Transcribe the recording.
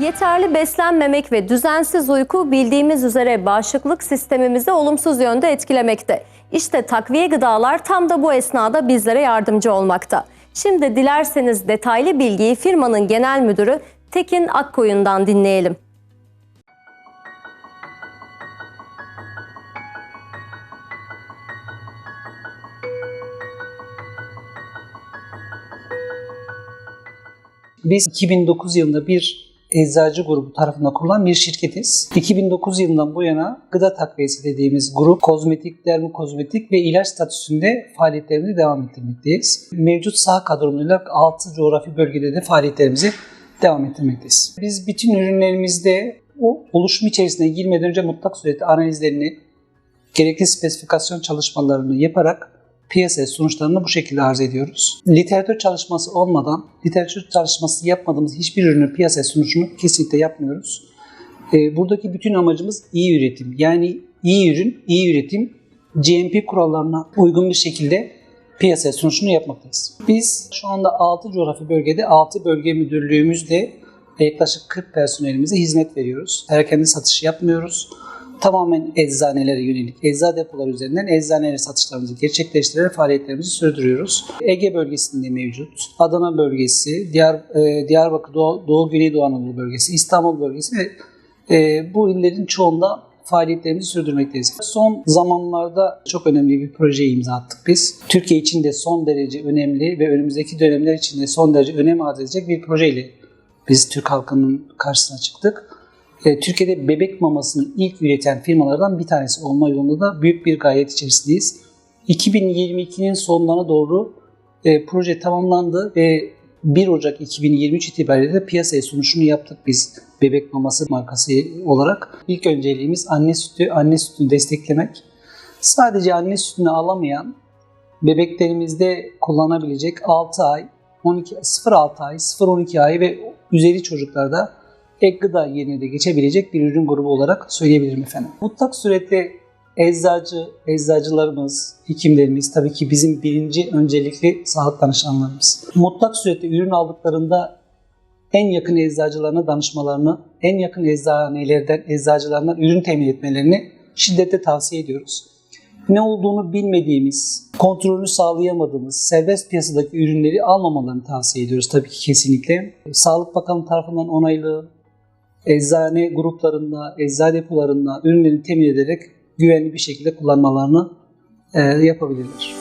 Yeterli beslenmemek ve düzensiz uyku bildiğimiz üzere bağışıklık sistemimizi olumsuz yönde etkilemekte. İşte takviye gıdalar tam da bu esnada bizlere yardımcı olmakta. Şimdi dilerseniz detaylı bilgiyi firmanın genel müdürü Tekin Akkoyun'dan dinleyelim. Biz 2009 yılında bir eczacı grubu tarafından kurulan bir şirketiz. 2009 yılından bu yana gıda takviyesi dediğimiz grup kozmetik, dermokozmetik ve ilaç statüsünde faaliyetlerimizi devam ettirmekteyiz. Mevcut saha kadromuyla 6 coğrafi bölgede de faaliyetlerimizi devam ettirmekteyiz. Biz bütün ürünlerimizde o oluşum içerisine girmeden önce mutlak surette analizlerini, gerekli spesifikasyon çalışmalarını yaparak piyasaya sonuçlarını bu şekilde arz ediyoruz. Literatür çalışması olmadan, literatür çalışması yapmadığımız hiçbir ürünün piyasaya sunuşunu kesinlikle yapmıyoruz. E, buradaki bütün amacımız iyi üretim. Yani iyi ürün, iyi üretim, GMP kurallarına uygun bir şekilde piyasaya sunuşunu yapmaktayız. Biz şu anda 6 coğrafi bölgede 6 bölge müdürlüğümüzle yaklaşık 40 personelimize hizmet veriyoruz. Perakende satışı yapmıyoruz tamamen eczanelere yönelik ecza depoları üzerinden eczanelere satışlarımızı gerçekleştirerek faaliyetlerimizi sürdürüyoruz. Ege bölgesinde mevcut, Adana bölgesi, Diyar, e, Diyarbakır, Doğu, Doğu Güneydoğu Anadolu bölgesi, İstanbul bölgesi ve e, bu illerin çoğunda faaliyetlerimizi sürdürmekteyiz. Son zamanlarda çok önemli bir projeye imza attık biz. Türkiye için de son derece önemli ve önümüzdeki dönemler için de son derece önem arz edecek bir projeyle biz Türk halkının karşısına çıktık. E, Türkiye'de bebek mamasını ilk üreten firmalardan bir tanesi olma yolunda da büyük bir gayret içerisindeyiz. 2022'nin sonlarına doğru e, proje tamamlandı ve 1 Ocak 2023 itibariyle de piyasaya sunuşunu yaptık biz bebek maması markası olarak. İlk önceliğimiz anne sütü, anne sütünü desteklemek. Sadece anne sütünü alamayan bebeklerimizde kullanabilecek 6 ay, 12, 0-6 ay, 0-12 ay ve üzeri çocuklarda ek gıda yerine de geçebilecek bir ürün grubu olarak söyleyebilirim efendim. Mutlak surette eczacı, eczacılarımız, hekimlerimiz tabii ki bizim birinci öncelikli sağlık danışanlarımız. Mutlak surette ürün aldıklarında en yakın eczacılarına danışmalarını, en yakın eczanelerden, eczacılarından ürün temin etmelerini şiddetle tavsiye ediyoruz. Ne olduğunu bilmediğimiz, kontrolünü sağlayamadığımız serbest piyasadaki ürünleri almamalarını tavsiye ediyoruz tabii ki kesinlikle. Sağlık Bakanlığı tarafından onaylı, eczane gruplarında, eczane depolarında ürünlerini temin ederek güvenli bir şekilde kullanmalarını e, yapabilirler.